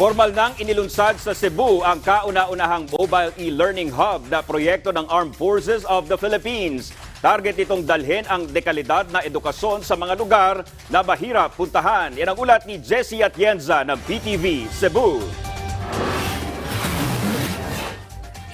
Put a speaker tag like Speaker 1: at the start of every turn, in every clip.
Speaker 1: Formal nang inilunsad sa Cebu ang kauna-unahang mobile e-learning hub na proyekto ng Armed Forces of the Philippines. Target itong dalhin ang dekalidad na edukasyon sa mga lugar na mahirap puntahan. Yan ang ulat ni Jessie Atienza ng PTV Cebu.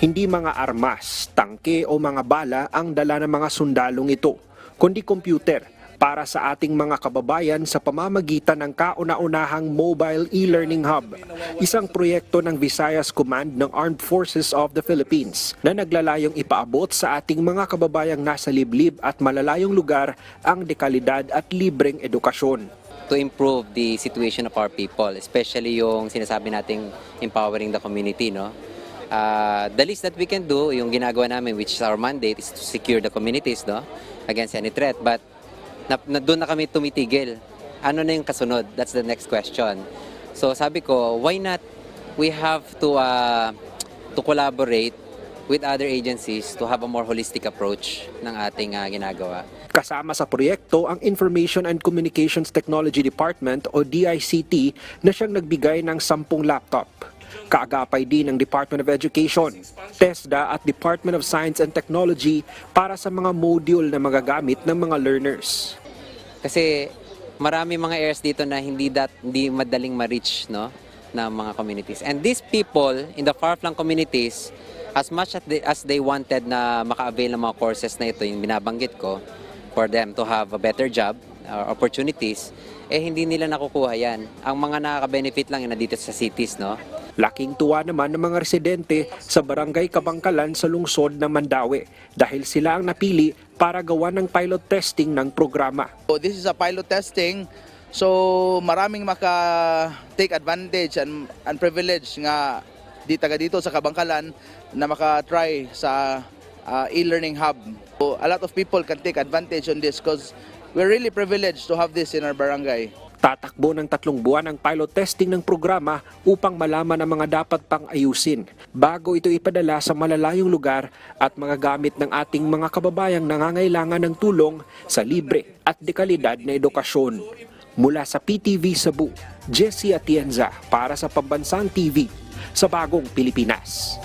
Speaker 2: Hindi mga armas, tangke o mga bala ang dala ng mga sundalong ito, kundi computer para sa ating mga kababayan sa pamamagitan ng kauna-unahang Mobile E-Learning Hub, isang proyekto ng Visayas Command ng Armed Forces of the Philippines na naglalayong ipaabot sa ating mga kababayang nasa liblib at malalayong lugar ang dekalidad at libreng edukasyon.
Speaker 3: to improve the situation of our people, especially yung sinasabi nating empowering the community, no? Uh, the least that we can do, yung ginagawa namin, which is our mandate, is to secure the communities, no? Against any threat. But na, na, doon na kami tumitigil. Ano na yung kasunod? That's the next question. So sabi ko, why not we have to uh, to collaborate with other agencies to have a more holistic approach ng ating uh, ginagawa.
Speaker 2: Kasama sa proyekto ang Information and Communications Technology Department o DICT na siyang nagbigay ng 10 laptop. Kaagapay din ng Department of Education, TESDA at Department of Science and Technology para sa mga module na magagamit ng mga learners.
Speaker 3: Kasi marami mga areas dito na hindi that hindi madaling ma-reach no ng mga communities. And these people in the far-flung communities as much as they, as they wanted na maka-avail ng mga courses na ito yung binabanggit ko for them to have a better job or opportunities eh hindi nila nakukuha yan. Ang mga nakaka-benefit lang yung nandito sa cities no.
Speaker 2: Laking tuwa naman ng mga residente sa barangay Kabangkalan sa lungsod ng Mandawi dahil sila ang napili para gawa ng pilot testing ng programa.
Speaker 4: So this is a pilot testing. So maraming maka take advantage and, and privilege nga di taga dito sa Kabangkalan na maka-try sa uh, e-learning hub. So, a lot of people can take advantage on this because we're really privileged to have this in our barangay.
Speaker 2: Tatakbo ng tatlong buwan ang pilot testing ng programa upang malaman ang mga dapat pang ayusin bago ito ipadala sa malalayong lugar at mga gamit ng ating mga kababayang nangangailangan ng tulong sa libre at dekalidad na edukasyon. Mula sa PTV Cebu, Jessie Atienza para sa Pambansang TV sa Bagong Pilipinas.